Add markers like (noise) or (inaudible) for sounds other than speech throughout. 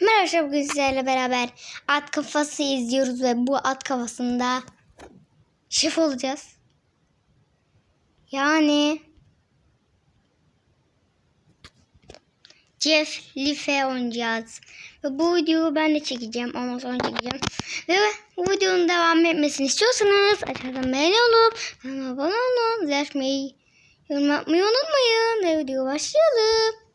Merhaba bugün sizlerle beraber at kafası izliyoruz ve bu at kafasında şef olacağız. Yani Jeff Life oynayacağız. Ve bu videoyu ben de çekeceğim. Ondan sonra çekeceğim. Ve bu videonun devam etmesini istiyorsanız aşağıdan beğeni olup abone olun. Açmayı, yorum yapmayı unutmayın. Ve video başlayalım.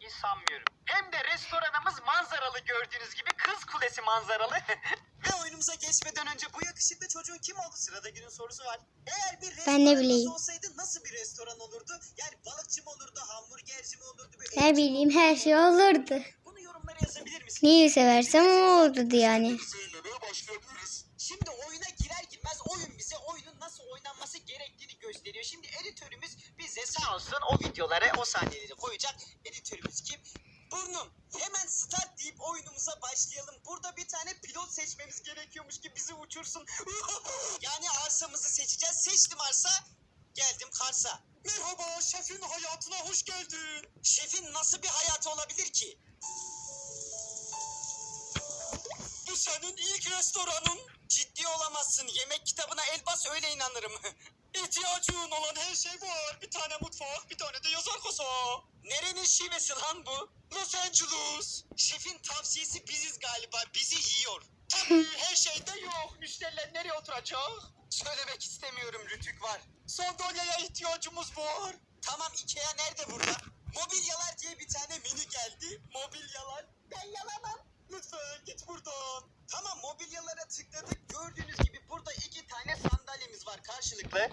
Hiç sanmıyorum. Hem de restoranımız manzaralı gördüğünüz gibi kız kulesi manzaralı. (laughs) Ve oyunumuza geçmeden önce bu yakışıklı çocuğun kim oldu? Sırada günün sorusu var. Eğer bir Ben ne restoranımız bileyim. olsaydı nasıl bir restoran olurdu? Yani balıkçı mı olurdu, hamburgerci mi olurdu? bir Ne etçi mi bileyim olurdu? her şey olurdu. Bunu yorumlara yazabilir misin? Neyi seversem o olurdu yani. Başlayabiliriz. Şimdi oyuna girer girmez oyun bize oyunun nasıl oynanması gerektiğini gösteriyor. Şimdi editörümüz bize sağ olsun o videoları o sahneleri koyacak. Editörümüz kim? Burnum hemen start deyip oyunumuza başlayalım. Burada bir tane pilot seçmemiz gerekiyormuş ki bizi uçursun. (laughs) yani arsamızı seçeceğiz. Seçtim arsa. Geldim Kars'a. Merhaba şefin hayatına hoş geldin. Şefin nasıl bir hayatı olabilir ki? Bu senin ilk restoranın. Ciddi olamazsın. Yemek kitabına el bas öyle inanırım. (laughs) İhtiyacın olan her şey var. Bir tane mutfak, bir tane de yazar kasa. Nerenin şivesi lan bu? Los Angeles. Şefin tavsiyesi biziz galiba. Bizi yiyor. Tabii her şeyde yok. Müşteriler nereye oturacak? Söylemek istemiyorum rütük var. Sandalyeye ihtiyacımız var. Tamam Ikea nerede burada? Mobilyalar diye bir tane menü geldi. Mobilyalar. Ben yalamam. Lütfen git buradan. Tamam mobilyalara tıkladık. Gördüğünüz gibi burada iki tane sandalyemiz var karşılıklı. (laughs)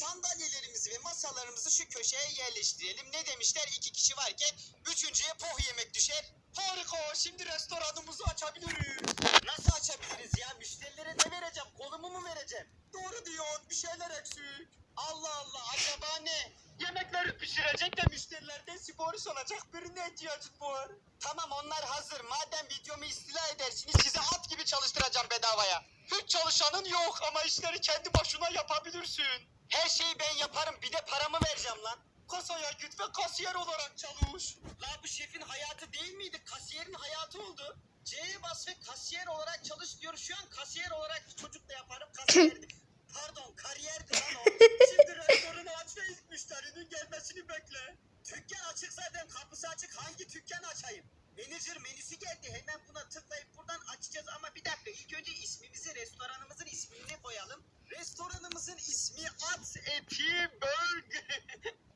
Sandalyelerimizi ve masalarımızı şu köşeye yerleştirelim. Ne demişler iki kişi varken üçüncüye poh yemek düşer. Harika şimdi restoranımızı açabiliriz. Nasıl açabiliriz ya? Müşterilere ne vereceğim? Kolumu mu vereceğim? Doğru diyorsun bir şeyler eksik. Allah Allah acaba ne? Yemekleri pişirecek de müşterilerden sipariş alacak birine ihtiyacın var. Tamam onlar hazır. Madem videomu istila edersiniz size at gibi çalıştıracağım bedavaya. Hiç çalışanın yok ama işleri kendi başına yapabilirsin. Her şeyi ben yaparım bir de paramı vereceğim lan. Kasaya git ve kasiyer olarak çalış. La bu şefin hayatı değil miydi? Kasiyerin hayatı oldu. C'ye bas ve kasiyer olarak çalış diyor. Şu an kasiyer olarak çocuk da yaparım. Kasiyerdi. (laughs) Pardon kariyerdi lan o. Şimdi restoranı aç ve ilk müşterinin gelmesini bekle. Dükkan açık zaten kapısı açık. Hangi dükkanı açayım? Menajer menüsü geldi. Hemen buna tıklayıp buradan açacağız ama bir dakika ilk önce ismimizi restoranımızın ismini koyalım. Restoranımızın ismi At Eti Burger.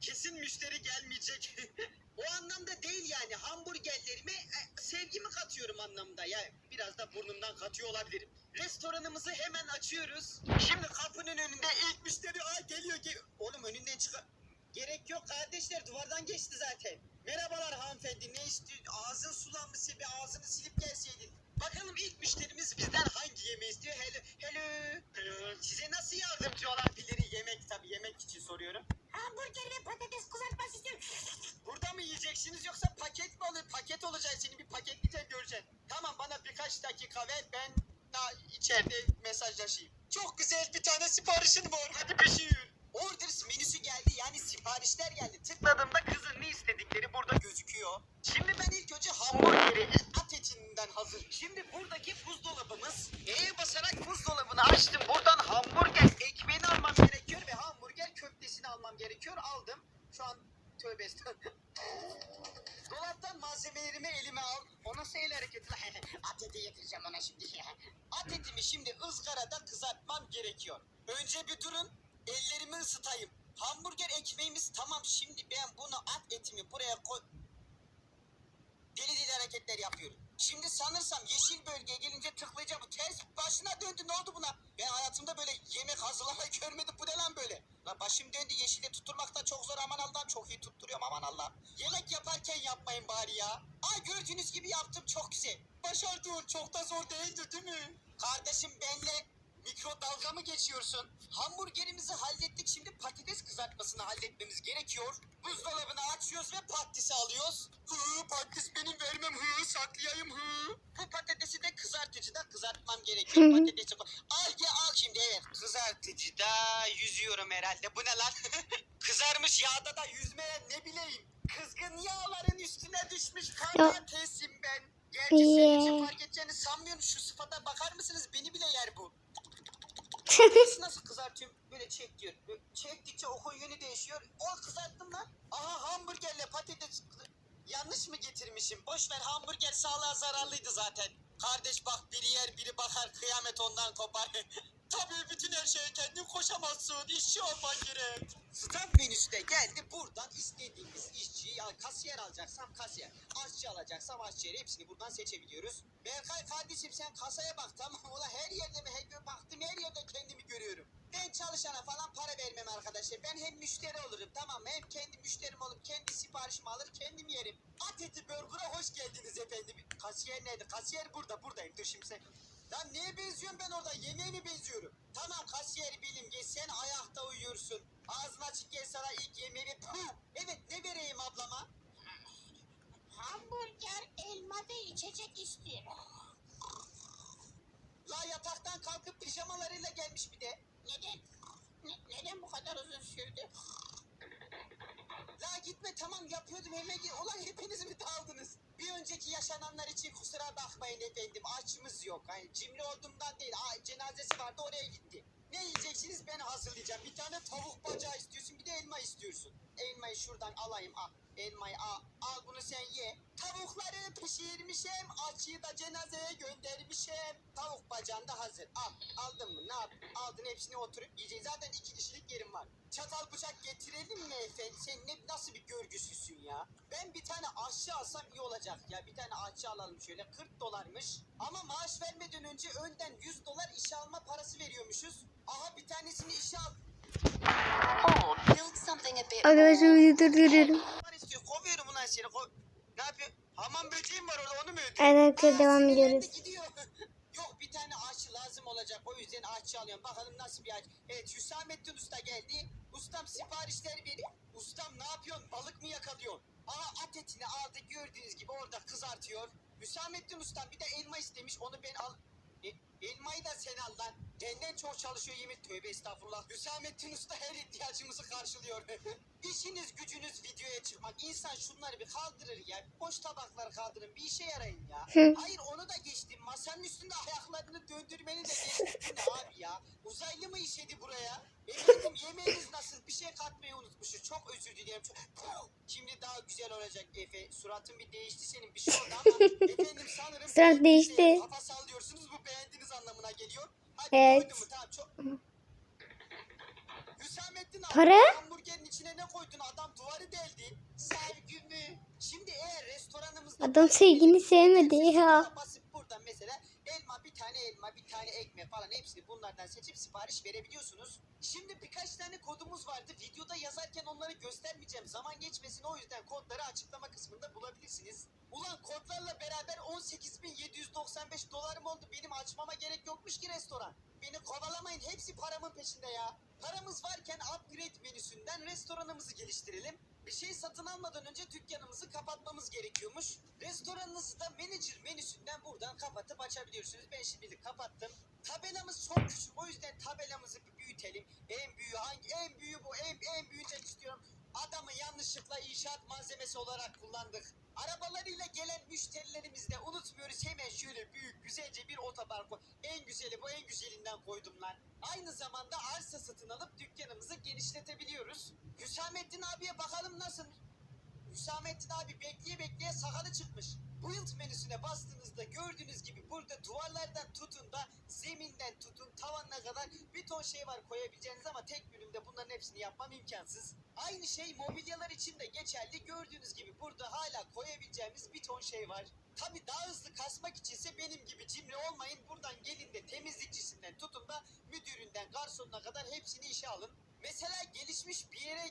Kesin müşteri gelmeyecek. o anlamda değil yani hamburgerlerime e, sevgimi katıyorum anlamda. Ya burnumdan katıyor olabilirim. Restoranımızı hemen açıyoruz. Şimdi kapının önünde ilk müşteri Aa, geliyor. Gel Oğlum önünden çıkar. Gerek yok kardeşler duvardan geçti zaten. Merhabalar hanımefendi ne istiyor? Ağzın sulanmışsa bir ağzını silip gelseydin. Bakalım ilk müşterimiz bizden hangi yemeği istiyor? Hello. hello. Size nasıl yardımcı olabilir? Yemek tabii yemek için soruyorum. Hamburger ve patates kızartması istiyorum. Burada mı yiyeceksiniz yoksa paket mi olur? Paket olacak seni bir paketleyeceğim göreceksin. Tamam bana birkaç dakika ver ben içeride mesajlaşayım. Çok güzel bir tane siparişin var. Hadi pişir. Orders menüsü geldi yani siparişler geldi. Tıkladığımda kızın ne istedikleri burada gözüküyor. Şimdi ben ilk önce hamburgeri at etinden hazır. Şimdi buradaki buzdolabımız. E'ye basarak buzdolabını açtım. Buradan hamburger At etimi şimdi ızgarada kızartmam gerekiyor. Önce bir durun. Ellerimi ısıtayım. Hamburger ekmeğimiz tamam. Şimdi ben bunu at etimi buraya koy... Deli deli hareketler yapıyorum. Şimdi sanırsam yeşil bölgeye gelince tıklayacağım. Ters başına döndü. Ne oldu buna? Ben hayatımda böyle yemek hazırlamayı görmedim. Bu ne lan böyle? La başım döndü. Yeşilde tutturmakta çok zor. Aman Allah'ım çok iyi tutturuyorum. Aman Allah. Yemek yaparken yapmayın bari ya. Ay gördüğünüz gibi yaptım. Çok güzel. Başardın. Çok da zor değildi değil mi? Kardeşim benle mikrodalga mı geçiyorsun? Hamburgerimizi hallettik. Şimdi patates kızartmasını halletmemiz gerekiyor. Buzdolabını açıyoruz ve patatesi alıyoruz. Hı, patates benim vermem. Hı, saklayayım. Hı. Bu patatesi de kızartıcıda kızartmam gerekiyor. patatesi al ya al şimdi evet. Kızartıcıda yüzüyorum herhalde. Bu ne lan? (laughs) Kızarmış yağda da yüzmeyen ne bileyim. Kızgın yağların üstüne düşmüş patatesim ben. Gerçi senin için Edeceğini sanmıyorum. Şu sıfata bakar mısınız? Beni bile yer bu. (laughs) Nasıl nasıl kızartıyorum? Böyle çek diyor. Böyle çektikçe okun yönü değişiyor. O kızarttım lan. Aha hamburgerle patates. Yanlış mı getirmişim? Boş ver hamburger sağlığa zararlıydı zaten. Kardeş bak biri yer biri bakar kıyamet ondan kopar. (laughs) Tabii her şeye kendin koşamazsın. İşçi olman gerek. Staff menüsü de geldi. Buradan istediğimiz işçiyi ya kasiyer alacaksam kasiyer. Aşçı alacaksam aşçıya hepsini buradan seçebiliyoruz. Berkay kardeşim sen kasaya bak tamam mı? Her yerde mi? Her baktım her yerde kendimi görüyorum. Ben çalışana falan para vermem arkadaşlar. Ben hem müşteri olurum tamam mı? Hem kendi müşterim olup kendi siparişimi alır kendim yerim. At eti burger'a hoş geldiniz efendim. Kasiyer nerede? Kasiyer burada buradayım. Dur şimdi sen. Lan neye benziyorum ben orada? Yemeğe mi benziyorum? Tamam kasiyer bilim geç sen ayakta uyuyorsun. Ağzın açık gel sana ilk yemeği. Puh! Evet ne vereyim ablama? Hamburger, elma ve içecek istiyorum. La yataktan kalkıp pijamalarıyla gelmiş bir de. Neden? Ne- neden bu kadar uzun sürdü? La gitme tamam yapıyordum hemen gel. Ulan hepiniz mi daldınız? Bir önceki yaşananlar için kusura bakmayın efendim. Açımız yok. Hani cimri olduğumdan değil. Aa, cenazesi vardı oraya gitti. Ne yiyeceksiniz ben hazırlayacağım. Bir tane tavuk bacağı istiyorsun bir de elma istiyorsun. Elmayı şuradan alayım al. Elmayı al. Al bunu sen ye. Tavukları pişirmişim. Açıyı da cenazeye göndermişim. Tavuk bacağın da hazır. Al. Aldın mı? Ne yap? Aldın hepsini oturup yiyeceksin. Zaten iki kişilik. Çatal bıçak getirelim mi efendim? Sen ne, nasıl bir görgüsüzsün ya? Ben bir tane aşçı alsam iyi olacak ya. Bir tane aşçı alalım şöyle. 40 dolarmış. Ama maaş vermeden önce önden 100 dolar işe alma parası veriyormuşuz. Aha bir tanesini işe al. Or build something a bit Arkadaşlar videoyu durduruyorum. Kovuyorum ulan seni. Ko ne yapıyor? Hamam böceğim var orada onu mu arkadaşlar, Aa, devam ediyoruz. Gidiyor. Yok bir tane aşçı lazım olacak. O yüzden aşçı alıyorum. Bakalım nasıl bir aşçı. Evet Hüsamettin Usta geldi. Ustam siparişler veriyor. Ustam ne yapıyorsun? Balık mı yakalıyorsun? Aa at etini aldı gördüğünüz gibi orada kızartıyor. Hüsamettin Ustam bir de elma istemiş. Onu ben al... Elmayı da sen al lan. Benden çok çalışıyor yemin. Tövbe estağfurullah. Hüsamettin Usta her ihtiyacımızı karşılıyor. (laughs) İşiniz gücünüz videoya çıkmak. İnsan şunları bir kaldırır ya. Boş tabakları kaldırın. Bir işe yarayın ya. Hayır onu da geçtim. Masanın üstünde ayaklarını döndürmeni de (laughs) geçtim. Abi ya? Uzaylı mı işedi buraya? Efendim yemeğiniz nasıl? Bir şey katmayı unutmuşuz. Çok özür dilerim. Çok... Şimdi daha güzel olacak Efe. Suratın bir değişti senin. Bir şey oldu ama efendim sanırım... Surat beğendiğiniz değişti. Kafa sallıyorsunuz. Bu beğendiğiniz anlamına geliyor. Hadi Evet. koydun mu? Tamam çok... Hüsamettin abi Para? hamburgerin içine ne koydun? Adam duvarı deldi. Sevgimi. Şimdi eğer restoranımızda... Adam sevgini sevmedi ya. Basıp tane ekmek falan hepsini bunlardan seçip sipariş verebiliyorsunuz. Şimdi birkaç tane kodumuz vardı. Videoda yazarken onları göstermeyeceğim. Zaman geçmesin o yüzden kodları açıklama kısmında bulabilirsiniz. Ulan kodlarla beraber 18.795 dolarım oldu. Benim açmama gerek yokmuş ki restoran. Beni kovalamayın. Hepsi paramın peşinde ya. Paramız varken upgrade menüsünden restoranımızı geliştirelim. Bir şey satın almadan önce dükkanımızı kapatmamız gerekiyormuş. Restoranınızı da manager menüsünden buradan kapatıp açabiliyorsunuz. Ben şimdilik kapattım. Tabelamız çok küçük. O yüzden tabelamızı bir büyütelim. En büyüğü hangi? En büyüğü bu. En, en büyüyecek istiyorum. Adamı yanlışlıkla inşaat malzemesi olarak kullandık. Arabalarıyla gelen müşterilerimizi de unutmuyoruz. Hemen şöyle büyük güzelce bir otobar. En güzeli bu en güzelinden koydum lan. Aynı zamanda arsa satın alıp dükkanımızı genişletebiliyoruz. Hüsamettin abiye bakalım nasıl? Hüsamettin abi bekleye bekleye sakalı çıkmış. Build menüsüne bastığınızda gördüğünüz gibi burada duvarlardan tutun da zeminden tutun tavanına kadar bir ton şey var koyabileceğiniz ama tek bölümde bunların hepsini yapmam imkansız. Aynı şey mobilyalar için de geçerli. Gördüğünüz gibi burada hala koyabileceğimiz bir ton şey var. Tabi daha hızlı kasmak içinse benim gibi cimri olmayın. Buradan gelin de temizlikçisinden tutun da müdüründen garsonuna kadar hepsini işe alın. Mesela gelişmiş bir yere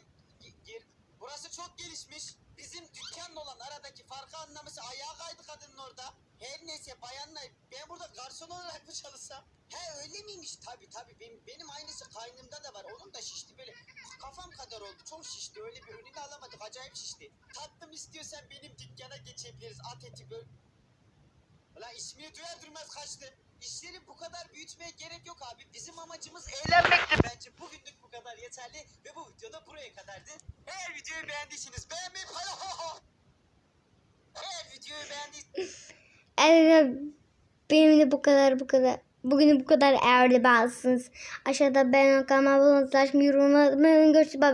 gir. Burası çok gelişmiş. Bizim dükkanla olan aradaki farkı anlaması ayağa kaydı kadının orada. Her neyse bayanla ben burada garson olarak mı çalışsam? He öyle miymiş? Tabi tabi benim, benim aynısı kaynımda da var. Onun da şişti böyle kafam kadar oldu. Çok şişti. Öyle bir önünü alamadık. Acayip şişti. Tatlım istiyorsan benim dükkana geçebiliriz. At eti böyle. Ulan ismini duyar durmaz kaçtı. işleri bu kadar büyütmeye gerek yok abi. Bizim amacımız eğlenmekti. Bence bugünlük bu kadar yeterli ve bu videoda buraya kadardı. Eğer videoyu beğendiyseniz beğenmeyi paylaşın. Eğer videoyu beğendiyseniz Evet, benim de bu kadar bu kadar. Bugün bu kadar eğer de bazısınız. Aşağıda beğen kanalıma abone olmayı, yorumlamayı, görüşürüz.